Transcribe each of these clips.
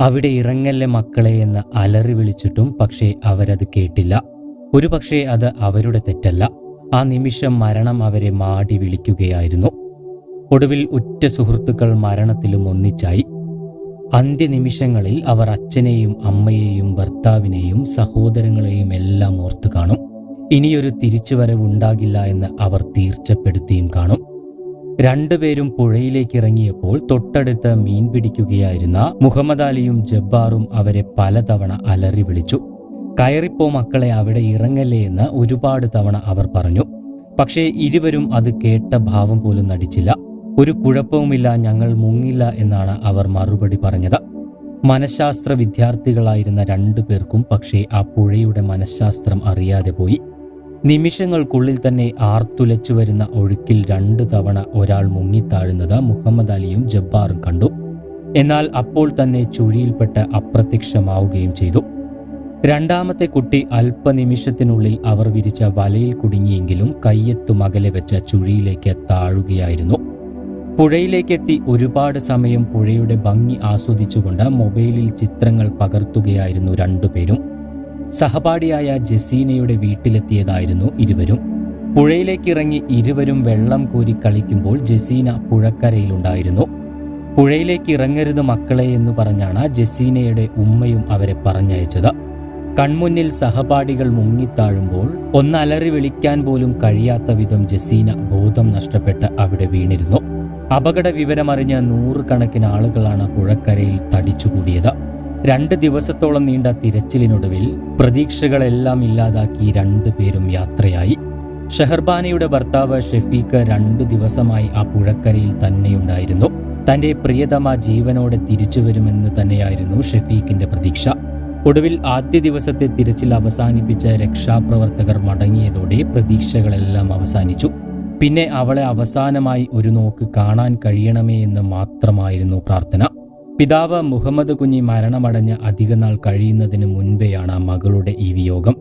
അവിടെ ഇറങ്ങല്ലേ മക്കളെ എന്ന് അലറി വിളിച്ചിട്ടും പക്ഷേ അവരത് കേട്ടില്ല. ഒരു പക്ഷേ അത് അവരുടെ തെറ്റല്ല. ആ നിമിഷം മരണം അവരെ മാടി വിളിക്കുകയായിരുന്നു. ഒടുവിൽ ഉറ്റ സുഹൃത്തുക്കൾ മരണത്തിലും ഒന്നിച്ചായി. അന്ത്യനിമിഷങ്ങളിൽ അവർ അച്ഛനെയും അമ്മയെയും ഭർത്താവിനെയും സഹോദരങ്ങളെയും എല്ലാം ഓർത്തു കാണും. ഇനിയൊരു തിരിച്ചുവരവ് ഉണ്ടാകില്ല എന്ന് അവർ തീർച്ചപ്പെടുത്തിയും കാണും. രണ്ടുപേരും പുഴയിലേക്ക് ഇറങ്ങിയപ്പോൾ തൊട്ടടുത്ത് മീൻ പിടിക്കുകയായിരുന്ന മുഹമ്മദ് അലിയും ജബ്ബാറും അവരെ പലതവണ അലറി വിളിച്ചു. കയറിപ്പോ മക്കളെ അവിടെ ഇറങ്ങല്ലേ എന്ന് ഒരുപാട് തവണ അവർ പറഞ്ഞു. പക്ഷേ ഇരുവരും അത് കേട്ട ഭാവം പോലും നടിച്ചില്ല. ഒരു കുഴപ്പവുമില്ല ഞങ്ങൾ മുങ്ങില്ല എന്നാണ് അവർ മറുപടി പറഞ്ഞത്. മനഃശാസ്ത്ര വിദ്യാർത്ഥികളായിരുന്ന രണ്ടു പേർക്കും പക്ഷേ ആ പുഴയുടെ മനഃശാസ്ത്രം അറിയാതെ പോയി. നിമിഷങ്ങൾക്കുള്ളിൽ തന്നെ ആർത്തുലച്ചു വരുന്ന ഒഴുക്കിൽ രണ്ടു തവണ ഒരാൾ മുങ്ങിത്താഴുന്നത് മുഹമ്മദ് അലിയും ജബ്ബാറും കണ്ടു. എന്നാൽ അപ്പോൾ തന്നെ ചുഴിയിൽപ്പെട്ട് അപ്രത്യക്ഷമാവുകയും ചെയ്തു. രണ്ടാമത്തെ കുട്ടി അല്പനിമിഷത്തിനുള്ളിൽ അവർ വിരിച്ച വലയിൽ കുടുങ്ങിയെങ്കിലും കയ്യെത്തും അകലെ വെച്ച ചുഴിയിലേക്ക് താഴുകയായിരുന്നു. പുഴയിലേക്കെത്തി ഒരുപാട് സമയം പുഴയുടെ ഭംഗി ആസ്വദിച്ചുകൊണ്ട് മൊബൈലിൽ ചിത്രങ്ങൾ പകർത്തുകയായിരുന്നു രണ്ടുപേരും. സഹപാഠിയായ ജസീനയുടെ വീട്ടിലെത്തിയതായിരുന്നു ഇരുവരും. പുഴയിലേക്കിറങ്ങി ഇരുവരും വെള്ളം കോരി കളിക്കുമ്പോൾ ജസീന പുഴക്കരയിലുണ്ടായിരുന്നു. പുഴയിലേക്ക് ഇറങ്ങരുത് മക്കളെ എന്ന് പറഞ്ഞാണ് ജസീനയുടെ ഉമ്മയും അവരെ പറഞ്ഞയച്ചത്. കൺമുന്നിൽ സഹപാഠികൾ മുങ്ങിത്താഴുമ്പോൾ ഒന്നലറി വിളിക്കാൻ പോലും കഴിയാത്ത വിധം ജസീന ബോധം നഷ്ടപ്പെട്ട് അവിടെ വീണിരുന്നു. അപകട വിവരമറിഞ്ഞ നൂറുകണക്കിന് ആളുകളാണ് പുഴക്കരയിൽ തടിച്ചുകൂടിയത്. രണ്ട് ദിവസത്തോളം നീണ്ട തിരച്ചിലിനൊടുവിൽ പ്രതീക്ഷകളെല്ലാം ഇല്ലാതാക്കി രണ്ടുപേരും യാത്രയായി. ഷെഹർബാനയുടെ ഭർത്താവ് ഷെഫീഖ് രണ്ട് ദിവസമായി ആ പുഴക്കരയിൽ തന്നെയുണ്ടായിരുന്നു. തന്റെ പ്രിയതമ ജീവനോടെ തിരിച്ചു വരുമെന്ന് തന്നെയായിരുന്നു ഷെഫീഖിന്റെ പ്രതീക്ഷ. ഒടുവിൽ ആദ്യ ദിവസത്തെ തിരച്ചിൽ അവസാനിപ്പിച്ച രക്ഷാപ്രവർത്തകർ മടങ്ങിയതോടെ പ്രതീക്ഷകളെല്ലാം അവസാനിച്ചു. പിന്നെ അവളെ അവസാനമായി ഒരു നോക്ക് കാണാൻ കഴിയണമേ എന്ന് മാത്രമായിരുന്നു പ്രാർത്ഥന. പിതാവ് മുഹമ്മദ് കുഞ്ഞി മരണമടഞ്ഞ് അധികനാൾ കഴിയുന്നതിന് മുൻപെയാണ് മകളുടെ ഈ വിയോഗം.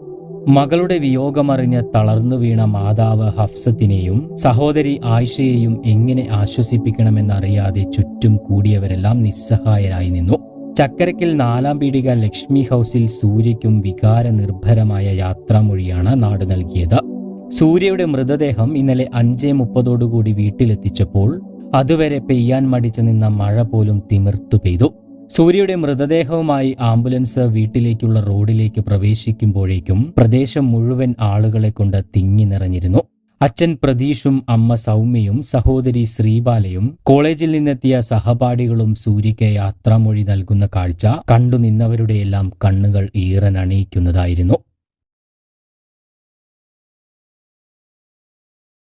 മകളുടെ വിയോഗമറിഞ്ഞ് തളർന്നു വീണ മാതാവ് ഹഫ്സത്തിനെയും സഹോദരി ആയിഷയെയും എങ്ങനെ ആശ്വസിപ്പിക്കണമെന്നറിയാതെ ചുറ്റും കൂടിയവരെല്ലാം നിസ്സഹായരായി നിന്നു. ചക്കരക്കിൽ നാലാം പീടിക ലക്ഷ്മി ഹൗസിൽ സൂര്യയ്ക്കും വികാര നിർഭരമായ യാത്രാമൊഴിയാണ് നാട് നൽകിയത്. സൂര്യയുടെ മൃതദേഹം ഇന്നലെ അഞ്ചേ മുപ്പതോടുകൂടി വീട്ടിലെത്തിച്ചപ്പോൾ അതുവരെ പെയ്യാൻ മടിച്ചു നിന്ന മഴ പോലും തിമിർത്തു പെയ്തു. സൂര്യയുടെ മൃതദേഹവുമായി ആംബുലൻസ് വീട്ടിലേക്കുള്ള റോഡിലേക്ക് പ്രവേശിക്കുമ്പോഴേക്കും പ്രദേശം മുഴുവൻ ആളുകളെ കൊണ്ട് തിങ്ങി നിറഞ്ഞിരുന്നു. അച്ഛൻ പ്രതീഷും അമ്മ സൗമ്യയും സഹോദരി ശ്രീബാലയും കോളേജിൽ നിന്നെത്തിയ സഹപാഠികളും സൂര്യയ്ക്ക് യാത്രാമൊഴി നൽകുന്ന കാഴ്ച കണ്ടുനിന്നവരുടെയെല്ലാം കണ്ണുകൾ ഈറനണിയിക്കുന്നതായിരുന്നു